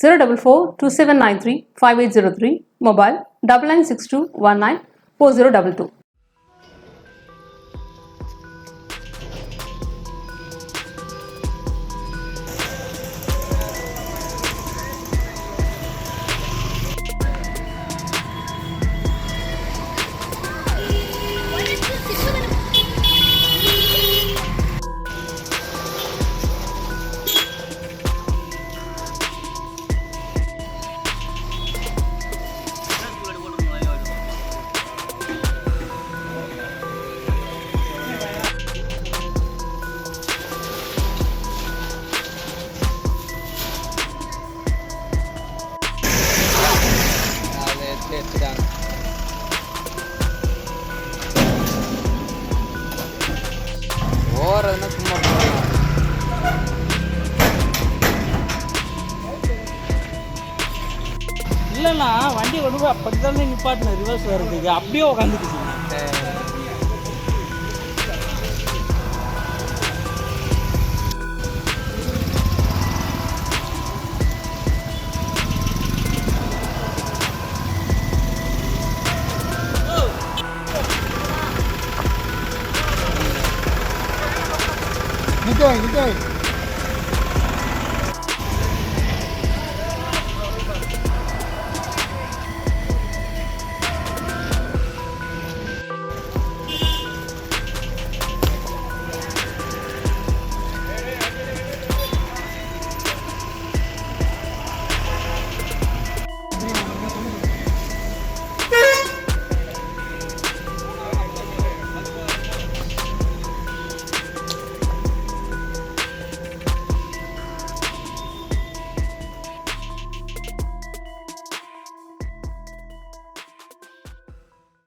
zero double four two seven nine three five eight zero three mobile double nine six two one nine four zero double two. என்னன்னா வண்டி கொண்டு போய் அப்படி தானே நிப்பாட்டின reverse வர்றதுக்கு அப்படியே உட்காந்துக்குச்சு நிக்கோ நிக்கோ